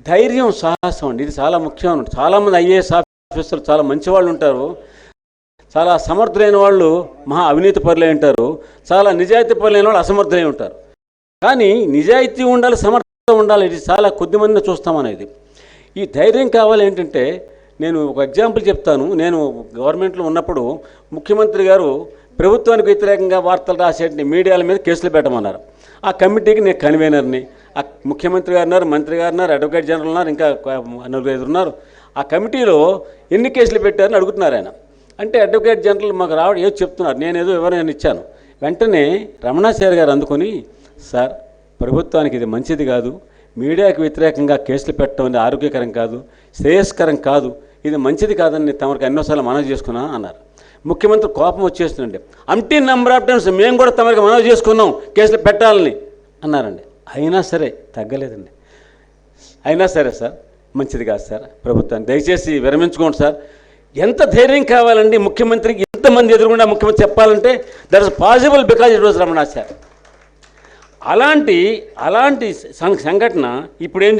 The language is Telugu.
ధైర్యం సాహసం అండి. ఇది చాలా ముఖ్యం. చాలామంది ఐఏఎస్ ఆఫీసర్లు చాలా మంచి వాళ్ళు ఉంటారు. చాలా సమర్థులైన వాళ్ళు మహా అవినీతి పరులై ఉంటారు. చాలా నిజాయితీ పరులైన వాళ్ళు అసమర్థులై ఉంటారు. కానీ నిజాయితీ ఉండాలి సమర్థత ఉండాలి ఇది చాలా కొద్ది మందిని చూస్తాం ఈ ధైర్యం కావాలి ఏంటంటే నేను ఒక ఎగ్జాంపుల్ చెప్తాను. నేను గవర్నమెంట్లో ఉన్నప్పుడు ముఖ్యమంత్రి గారు ప్రభుత్వానికి వ్యతిరేకంగా వార్తలు రాసేటి మీడియాల మీద కేసులు పెట్టమన్నారు. ఆ కమిటీకి నేను కన్వీనర్ని ముఖ్యమంత్రి గారు ఉన్నారు మంత్రి గారు ఉన్నారు అడ్వకేట్ జనరల్ ఉన్నారు ఇంకా నలుగురు ఐదుగురు ఉన్నారు. ఆ కమిటీలో ఎన్ని కేసులు పెట్టారని అడుగుతున్నారు ఆయన. అంటే అడ్వకేట్ జనరల్ మాకు రావడం ఏదో చెప్తున్నారు. నేను ఏదో వివరణ ఇచ్చాను. వెంటనే రమణాచారి గారు అందుకొని సార్ ప్రభుత్వానికి ఇది మంచిది కాదు. మీడియాకి వ్యతిరేకంగా కేసులు పెట్టడం అనేది ఆరోగ్యకరం కాదు. శ్రేయస్కరం కాదు. ఇది మంచిది కాదని తమరికి ఎన్నోసార్లు మనవి చేసుకున్నా అన్నారు. ముఖ్యమంత్రి కోపం వచ్చేస్తుందండి. అంటీ నెంబర్ ఆఫ్ టైమ్స్ మేము కూడా తమరికి మనవి చేసుకున్నాం కేసులు పెట్టాలని అన్నారండి. అయినా సరే తగ్గలేదండి. అయినా సరే సార్ మంచిది కాదు సార్ ప్రభుత్వాన్ని దయచేసి విరమించుకోండి సార్. ఎంత ధైర్యం కావాలండి ముఖ్యమంత్రికి ఎంతమంది ఎదురుగుండా ముఖ్యమంత్రి చెప్పాలంటే that is possible because it was Ramana sir. అలాంటి అలాంటి సంఘటన ఇప్పుడు ఏం